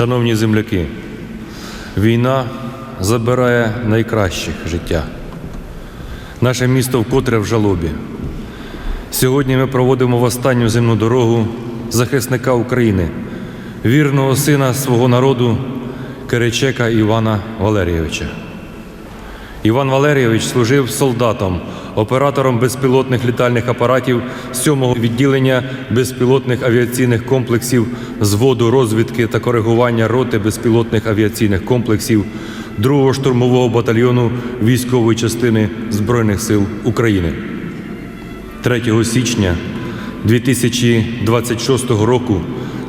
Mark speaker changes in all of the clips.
Speaker 1: Шановні земляки, війна забирає найкращих життя. Наше місто вкотре в жалобі. Сьогодні ми проводимо в останню земну дорогу захисника України, вірного сина свого народу Киричека Івана Валерійовича. Іван Валерійович служив солдатом, оператором безпілотних літальних апаратів 7-го відділення безпілотних авіаційних комплексів зводу розвідки та коригування роти безпілотних авіаційних комплексів 2-го штурмового батальйону військової частини Збройних сил України. 3 січня 2026 року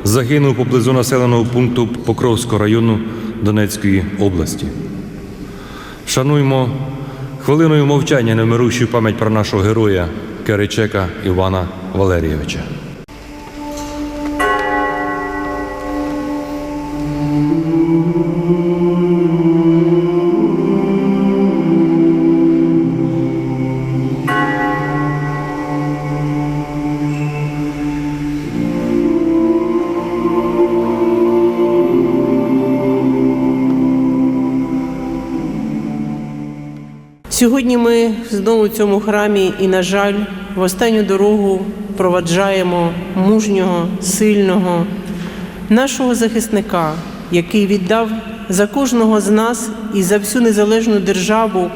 Speaker 1: загинув поблизу населеного пункту Покровського району Донецької області. Шануймо хвилиною мовчання немирущу пам'ять про нашого героя Киричека Івана Валерійовича.
Speaker 2: Сьогодні ми знову в цьому храмі і, на жаль, в останню дорогу проваджаємо мужнього, сильного нашого захисника, який віддав за кожного з нас і за всю незалежну державу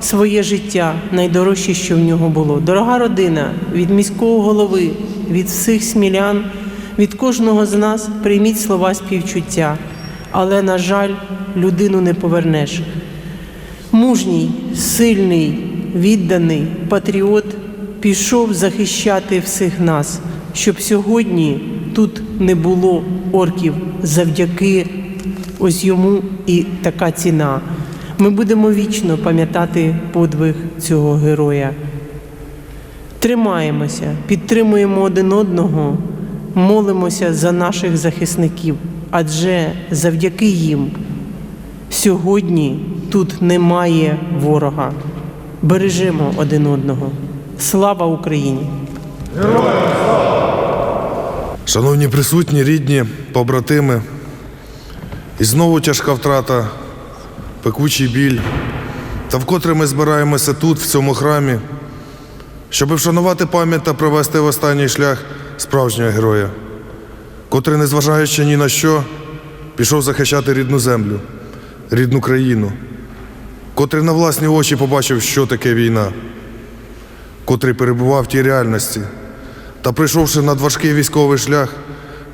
Speaker 2: своє життя, найдорожче, що в нього було. Дорога родина від міського голови, від всіх смілян, від кожного з нас прийміть слова співчуття, але, на жаль, людину не повернеш. Мужній, сильний, відданий патріот пішов захищати всіх нас, щоб сьогодні тут не було орків завдяки ось йому і така ціна. Ми будемо вічно пам'ятати подвиг цього героя. Тримаємося, підтримуємо один одного, молимося за наших захисників, адже завдяки їм Сьогодні тут немає ворога. Бережемо один одного. Слава Україні! Героям слава!
Speaker 3: Шановні присутні, рідні, побратими, і знову тяжка втрата, пекучий біль. Та вкотре ми збираємося тут, в цьому храмі, щоб вшанувати пам'ять та провести в останній шлях справжнього героя, котрий, незважаючи ні на що, пішов захищати рідну землю, рідну країну, котрий на власні очі побачив, що таке війна, котрий перебував в тій реальності та прийшовши надважкий військовий шлях,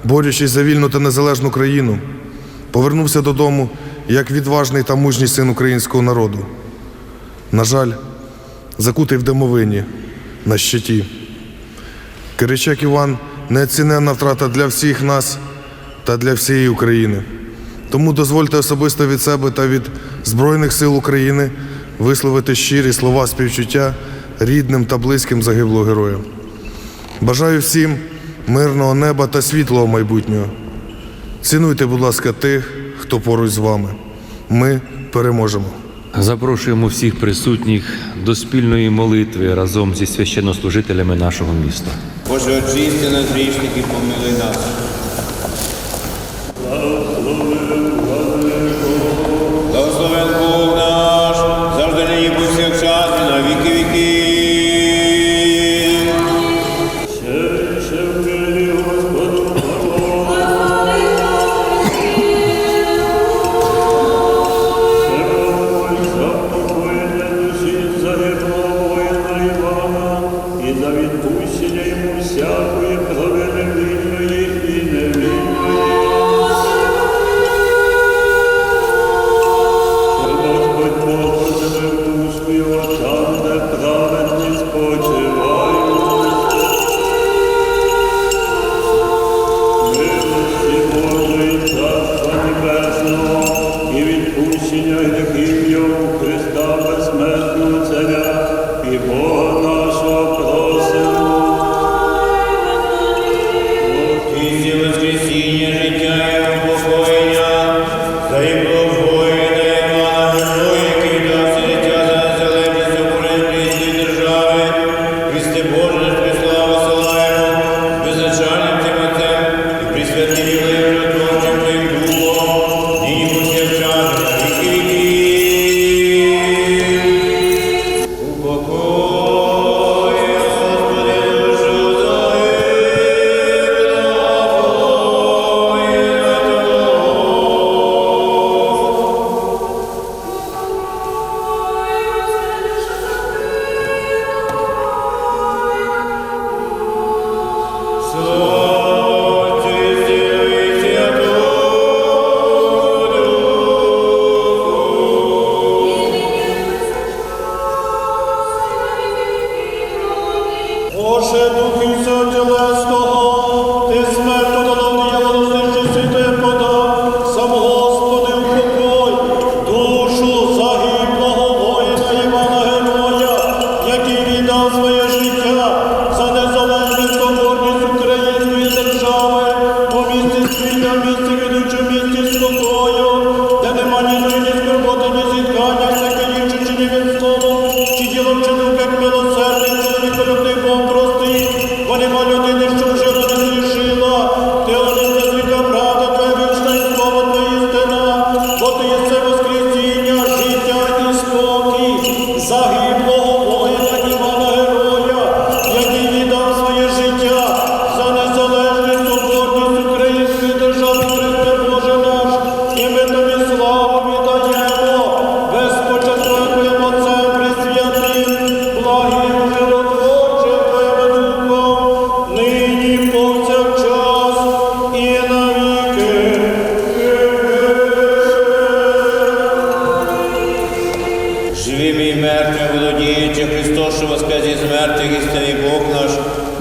Speaker 3: борючись за вільну та незалежну країну, повернувся додому як відважний та мужній син українського народу. На жаль, закутий в домовині на щиті. Киричек Іван неоціненна втрата для всіх нас та для всієї України. Тому дозвольте особисто від себе та від Збройних сил України висловити щирі слова співчуття рідним та близьким загиблого героя. Бажаю всім мирного неба та світлого майбутнього. Цінуйте, будь ласка, тих, хто поруч з вами. Ми переможемо.
Speaker 1: Запрошуємо всіх присутніх до спільної молитви разом зі священнослужителями нашого міста.
Speaker 4: Боже, очисти нас грішники, помили нас. the Boże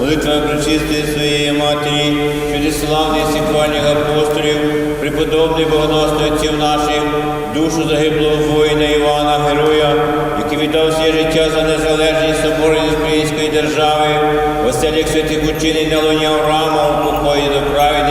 Speaker 4: наш, молитвами причистої своєї Матері, через славних сіквальних апостолів, преподобних богоносних отців наших, душу загиблого воїна Івана, героя, який віддав все життя за незалежність соборність української держави, оселях святих учинень на луні Авраама, у покої до праведників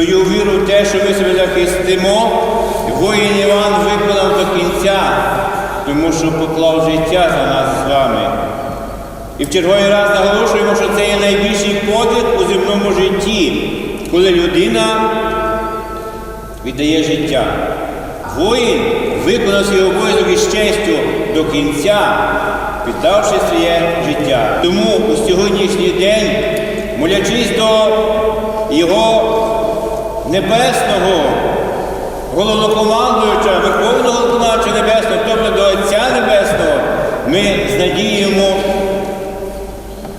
Speaker 4: Свою віру в те, що ми себе захистимо, воїн Іван виконав до кінця, тому що поклав життя за нас з вами. І в черговий раз наголошуємо, що це є найбільший подвиг у земному житті, коли людина віддає життя. Воїн виконав свій обов'язок із честю до кінця, віддавши своє життя. Тому у сьогоднішній день, молячись до його небесного головнокомандуюча, Верховного Виконавча Небесного, тобто до Отця Небесного, ми з надіємо,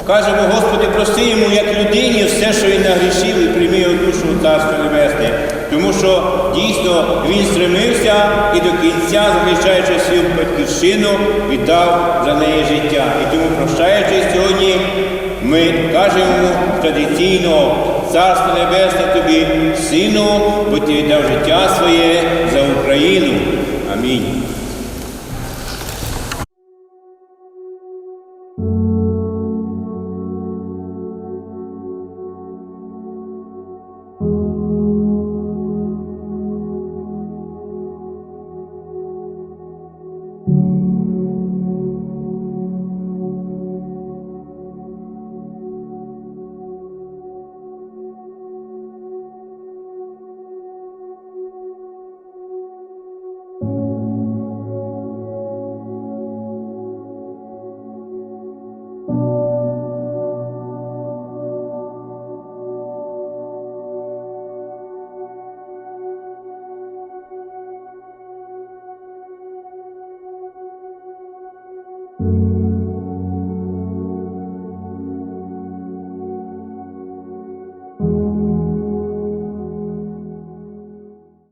Speaker 4: кажемо, Господи, прости йому як людині все, що він нагрішив, і прийми його душу у Царство Небесне. Тому що дійсно він стремився і до кінця, захищаючи свою батьківщину, віддав за неї життя. І тому, прощаючись сьогодні, ми кажемо традиційно Царство Небесне тобі, Сину, бо ти віддав життя своє за Україну. Амінь.